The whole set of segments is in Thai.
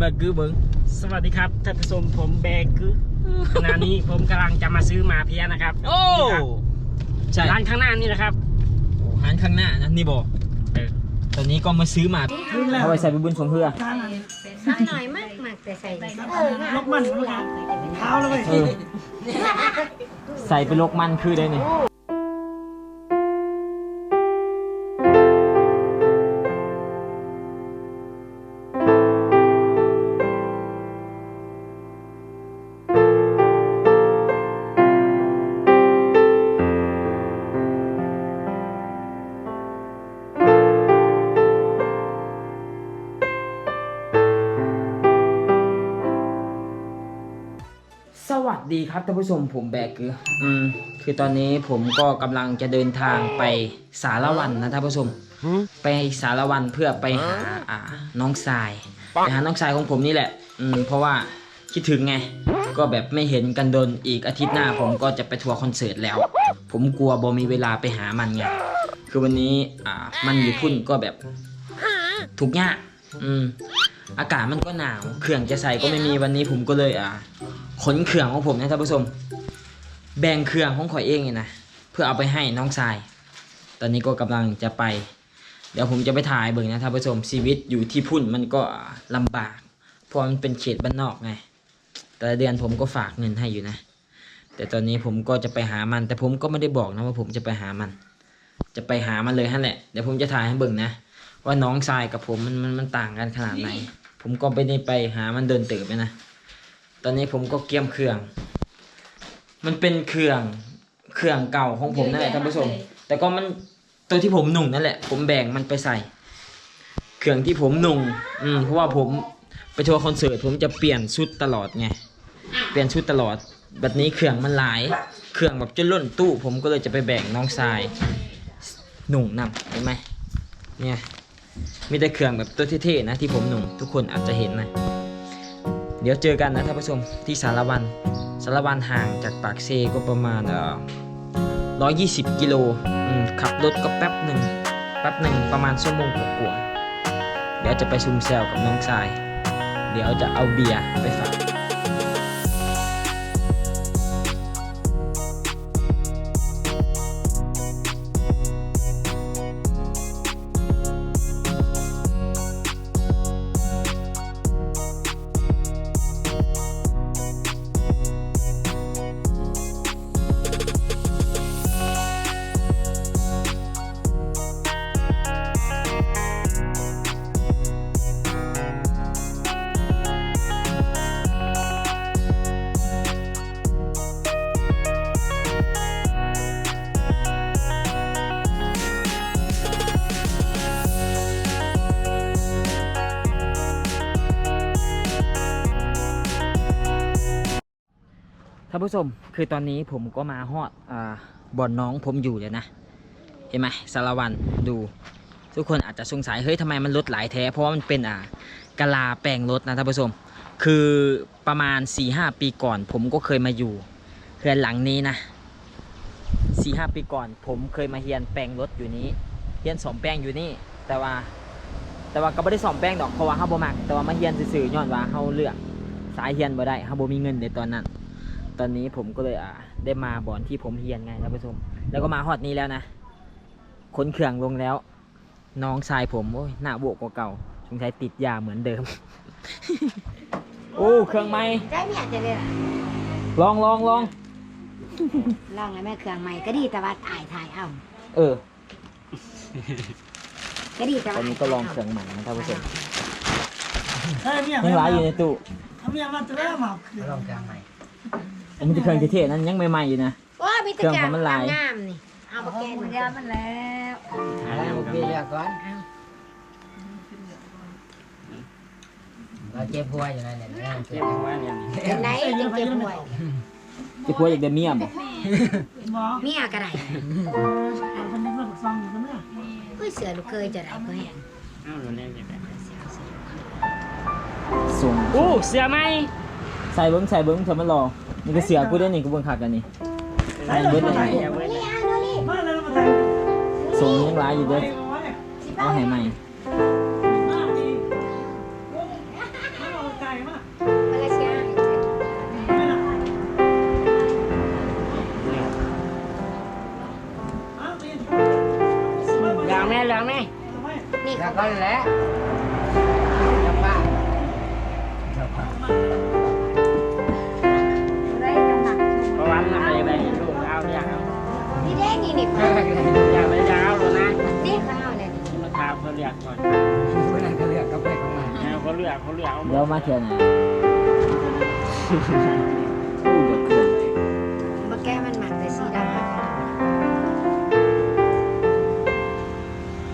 แบกคือเบิ้งสวัสดีครับท่านผู้ชมผมแบกคือขณะนี้ผมกำลังจะมาซื้อหมาเพียนะครับ โอ้ใช่ร้านข้างหน้านี่นะครับโอ้หันข้างหน้านะนี่บอกเออตอนนี้ก็มาซื้อมาเอาไปใส่ไปบุญสมเพื่อน้อยหน่อยมากมากแต่ใส่เออลกมันมันครับเท้าแล้วเว้ยเออใส่ไปลกมันคือได้นี่ส วัสดีครับท่านผู้ชมผมแบกคืออืมคือตอนนี้ผมก็กำลังจะเดินทางไปสารวันนะท่านผู้ชม ไปสารวันเพื่อไปหาอ่าน้องทรายไปหาน้องทรายของผมนี่แหละ อืมเพราะว่าคิดถึงไง ก็แบบไม่เห็นกันโดนอีกอาทิตย์หน้าผมก็จะไปทัวร์คอนเสิร์ตแล้ว ผมกลัวบอมีเวลาไปหามันไงคือวันนี้อ่ามันอยู่พุ่นก็แบบทุกข์ยากอืม อากาศมันก็หนาวเครื่องจะใส่ก็ไม่มีวันนี้ผมก็เลยอ่าขนเครื่องของผมนะท่านผู้ชมแบ่งเครื่องของข่อยเองนี่นะเพื่อเอาไปให้น้องทราย ตอนนี้ก็กำลังจะไป เดี๋ยวผมจะไปถ่ายเบิ่งนะท่านผู้ชมชีวิตอยู่ที่พุ่นมันก็ลำบากเพราะมันเป็นเขตบ้านนอกไงแต่ละเดือนผมก็ฝากเงินให้อยู่นะ แต่ตอนนี้ผมก็จะไปหามัน แต่ผมก็ไม่ได้บอกนะว่าผมจะไปหามัน จะไปหามันเลยฮะแหละเดี๋ยวผมจะถ่ายให้เบิ่งนะว่าน้องทรายกับผมมันมันมันต่างกันขนาดไหน ผมก็ไม่ได้ไปหามันเดินเติบไปนะ ตอนนี้ผมก็เกียมเครื่อง มันเป็นเครื่องเครื่องเก่าของผมนั่นแหละท่านผู้ชม แต่ก็มันตัวที่ผมหนุ่งนั่นแหละ ผมแบ่งมันไปใส่ เครื่องที่ผมหนุ่ง อืมเพราะว่าผมไปทัวร์คอนเสิร์ตผมจะเปลี่ยนชุดตลอดไง เปลี่ยนชุดตลอด แบบนี้เครื่องมันหลาย เครื่องแบบจนล้นตู้ ผมก็เลยจะไปแบ่งน้องทราย หนุ่งนำเห็นไหมเนี่ย มีแต่เครื่องแบบตัวเท่ๆนะที่ผมหนุ่งทุกคนอาจจะเห็นนะ เดี๋ยวเจอกันนะท่านผู้ชมที่สารวันสารวันห่างจากปากเซก็ประมาณเอ่อร้อยยี่สิบกิโลขับรถก็แป๊บหนึ่งแป๊บหนึ่งประมาณชั่วโมงกว่าเดี๋ยวจะไปซุมแซวกับน้องทราย เดี๋ยวจะเอาเบียร์ไปฝากานผู้ชมคือตอนนี้ผมก็มาฮอดอ่บ่อนน้องผมอยู่เลยนะ เห็นไหมสารวันดู ทุกคนอาจจะสงสัยเฮ้ยทำไมมันลดหลายแท้ เพราะว่ามันเป็นอ่ากะลาแปลงรถนะท่านผู้ชม คือประมาณ4ีหปีก่อน ผมก็เคยมาอยู่เพื่อนหลังนี้นะสี่ห้าปีก่อน ผมเคยมาเฮียนแปลงรถอยู่นี้เฮียนสอมแปลงอยู่นี่ แต่ว่า แต่ว่าก็ไม่ได้สอมแปลงดอกเพราะว่าเฮาบ่มักแต่ว่ามาเฮียนซื่อๆย้อนว่าเฮาเลือกสายเฮียนบ่ได้เฮาบ่มีเงินในตอนนั้น ตอนนี้ผมก็เลยอ่า ได้มาบ่อนที่ผมเฮียนไงท่านผู้ชม แล้วก็มาฮอดนี้แล้วนะขนเครื่องลงแล้ว น้องชายผมโอ้ยหน้าโบกกว่าเก่าสงสัยติดยาเหมือนเดิม โอ้เครื่องใหม่ได้เนี่ยจะเลยล่ะลองลองลองลองแล้วแม่เครื่องใหม่ก็ดีแต่ว่าถ่ายถ่ายเอาเออ ก็ดีแต่ตอว่านนี้ก็ลองเครื่องใหม่นะท่านผู้ชมเฮ้ยเนี่ยยังหลายอยู่ในตู้ ทำเนี่ยมาตัวแล้วมาคือลองกลางใหม่ อันนี้เป็นเครื่องเท่ๆนั้นยังใหม่ๆอยู่นะว้ามีแต่เครื่องกาของมันลาย งามๆนี่เอามาแก้มันยามันแล้วอะไรโอเคเลือกก่อนเราเจ็บหัวอยู่นั่นแหละเรื่องเก็บไว้เนี่ยเป็นไหนจึงเจ็บป่วยจะพัวอยากได้เมียบ่หมอเมียก็ได้เอาคนนึงมาฝึกฟังอยู่กันเนี่ยเฮ้ยเสือลูกเคยจะได้เพื่อนอ้าวเราเนี่ยจะได้ส่งโอ้เสือไหมใส่เบิ้งใส่เบิ้งเถอะมันรอ นี่ก็เสียกูได้นี่กูเบิ้งคักกันนี่ไหนเลยมาถ่ายอย่าเว้ยนี่อะดูนี่มาเลยมาถ่ายส่งยังหลายอยู่เด้อเนี่ยเอาให้ใหม่ม คาเขาเรียกก่อนคนนั้นก็เลือกก็ไปของมันเอาเขาเลือกเขาเลือกเอาเดี๋ยวมาเที่ยวไหนอู้เดือดเกินมาแก้มันหมักแต่สีดำมัน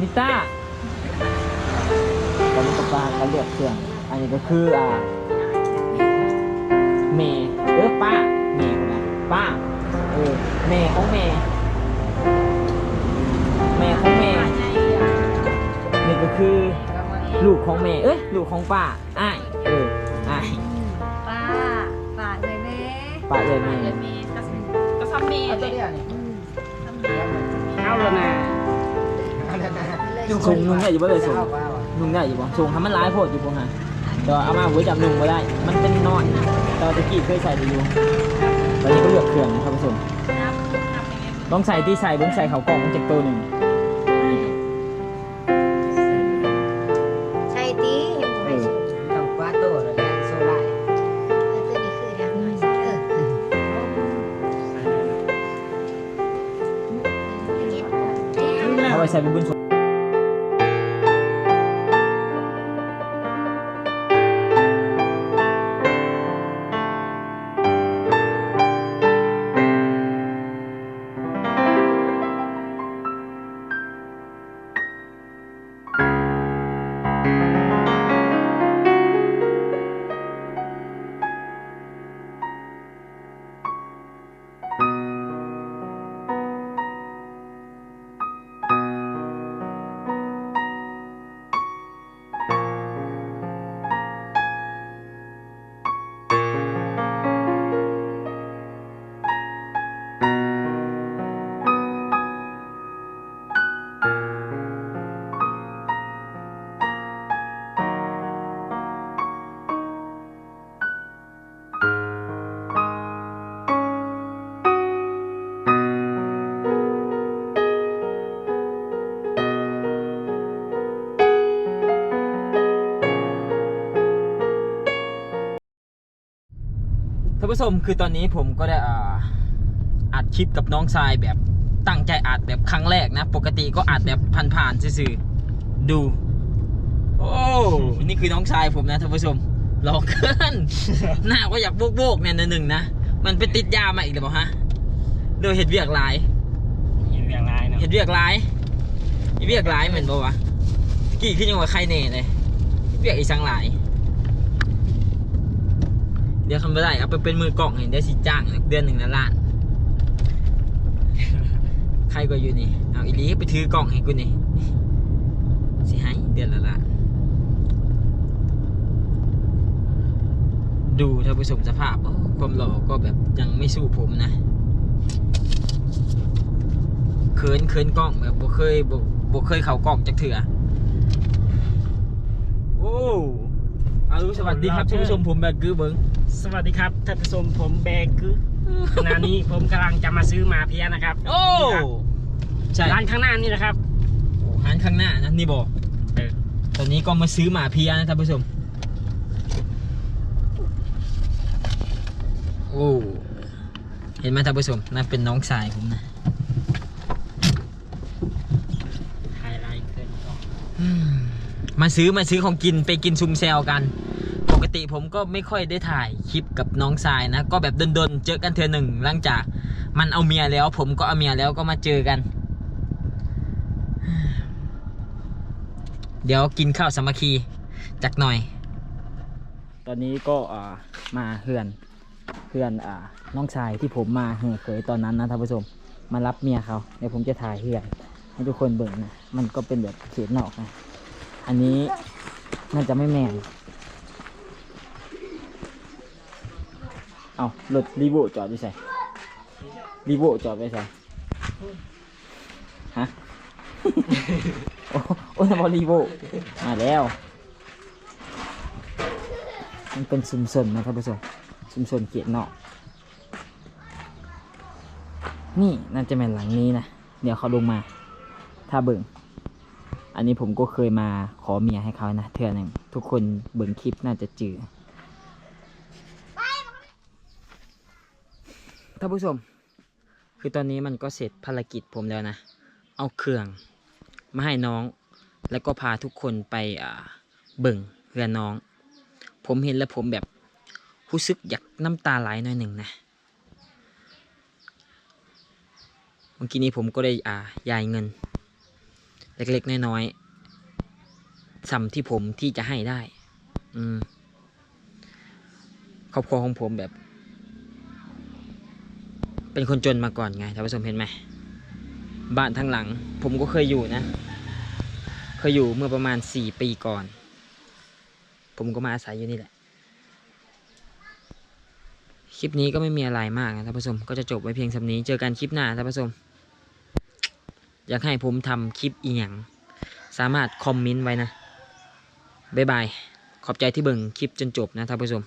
นิต้าตอนนี้ก็ปลาเขาเลือกเครื่อง อันนี้ก็คืออ่าเมย์เออป้าเมย์คนนั้นป้าเออเมย์ของเมย์เมย์ของเมย์นี่ ก็คือลูกของเมย์เอ้ยลูกของป้าอ้ายเอออ้ายป้าป้าเลยแม่ป้าเลยเมย์ก็ซ้ำมีตัวเดียวนี่เอาเลยนะเอาแล้วนะส่งนุ่งได้อยู่บ่เลยส่งเอาว่าว่ะนุ่งได้อยู่บ่ส่งทำมันร้ายโพดอยู่บ่ฮะแต่ว่าเอามาไว้จับนุ่งบ่ได้ มันเป็นนอนนะแต่ว่าตะกี้เคยใส่ได้อยู่ตอนนี้ก็เลือกเครื่องนะครับผู้ชมลองใส่ที่ใส่เบิ่งใส่เขากล่องมันจากตัวหนึ่ง เอา ท่านผู้ชมคือตอนนี้ผมก็ได้อ่าอัดคลิปกับน้องชายแบบตั้งใจอัดแบบครั้งแรกนะ ปกติก็อัดแบบผ่านๆซื่อๆดู โอ้นี่คือน้องชายผมนะท่านผู้ชมหล่อเกินหน้าก็อยากโบกๆเนี่ยหนึ่งๆนะมันเป็นติดยามาอีกหรือเปล่าฮะโดยเห็ดเวียกหลายเห็นเรียงลายเนาะเห็ดเวียกหลายเฮ็ดเวียกหลายเหมือนบ่วะกี่ขึ้นยังว่าใครเน่เลยเฮ็ดเวียกอีสังหลายเดี๋ยวทำไม่ได้เอาไปเป็นมือกล่องเห็นได้สิจ้างเดือนหนึ่งละล้านใครก็อยู่นี่เอาอีลีไปถือกล่องให้กูนี่สิให้เดือนละล้านดูท่านผู้ชมสภาพโอ้ความหล่อก็แบบยังไม่สู้ผมนะเขินเขินกล้องแบบบ่เคยบ่บ่เคยเข้ากล้องจักเถื่อโอ้อารุสวัสดีครับท่านผู้ชมผมแบบกือเบิง สวัสดีครับท่านผู้ชมผมแบกคือขณะนี้ผมกำลังจะมาซื้อหมาเพียนะครับโอ้ใช่ร้านข้างหน้านี่นะครับโอ้หันข้างหน้านะนี่บอกเออตอนนี้ก็มาซื้อหมาเพียนะท่านผู้ชมโอ้เห็นไหมท่านผู้ชมนั่นเป็นน้องชายผมนะไฮไลท์ขึ้นก่อนอืมมาซื้อมาซื้อของกินไปกินซุมแซวกันปก ติผมก็ไม่ค่อยได้ถ่ายคลิปกับน้องชายนะ ก็แบบเดินๆเจอกันเทอหนึ่งหลังจากมันเอาเมียแล้ว ผมก็เอาเมียแล้วก็มาเจอกัน เดี๋ยวกินข้าวสามัคคีจักหน่อย ตอนนี้ก็มาเฮือนเฮือนอ่าน้องชายที่ผมมาเฮือเคยตอนนั้นนะท่านผู้ชมมารับเมียเขาเดี๋ยวผมจะถ่ายเฮือนให้ทุกคนเบิ่งนะมันก็เป็นแบบเขตนอกนะ อันนี้น่าจะไม่แมน เอารถรีโวจอดไปใส่รีโวจอดไปใส่ฮะ โอ้โอ้ยบอรีโวมาแล้ว มันเป็นชุมชนนะท่านผู้ชมชุมชนเกียรตินอกนี่น่าจะเป็นหลังนี้นะ เดี๋ยวเขาลงมา ถ้าเบิ่ง อันนี้ผมก็เคยมาขอเมียให้เขานะเทื่อหนึ่งทุกคนเบิ่งคลิปน่าจะจือ ท่านผู้ชม คือตอนนี้มันก็เสร็จภารกิจผมแล้วนะ เอาเครื่องมาให้น้อง แล้วก็พาทุกคนไปเบิ่งเรือน้อง ผมเห็นแล้วผมแบบรู้สึกอยากน้ำตาไหลหน่อยหนึ่งนะเมื่อกี้นี้ผมก็ได้อ่ายายเงิน เล็กๆน้อยๆสัมที่ผมที่จะให้ได้ อืมครอบครัวของผมแบบ เป็นคนจนมาก่อนไงท่านผู้ชมเห็นไหมบ้านทั้งหลัง ผมก็เคยอยู่นะ เคยอยู่เมื่อประมาณสี่ปีก่อน ผมก็มาอาศัยอยู่นี่แหละ คลิปนี้ก็ไม่มีอะไรมากนะท่านผู้ชมก็จะจบไว้เพียงสำนี้เจอกันคลิปหน้าท่านผู้ชมอยากให้ผมทำคลิปอีหยังสามารถคอมเมนต์ไว้นะบ๊ายบายขอบใจที่เบิ่งคลิปจนจบนะท่านผู้ชม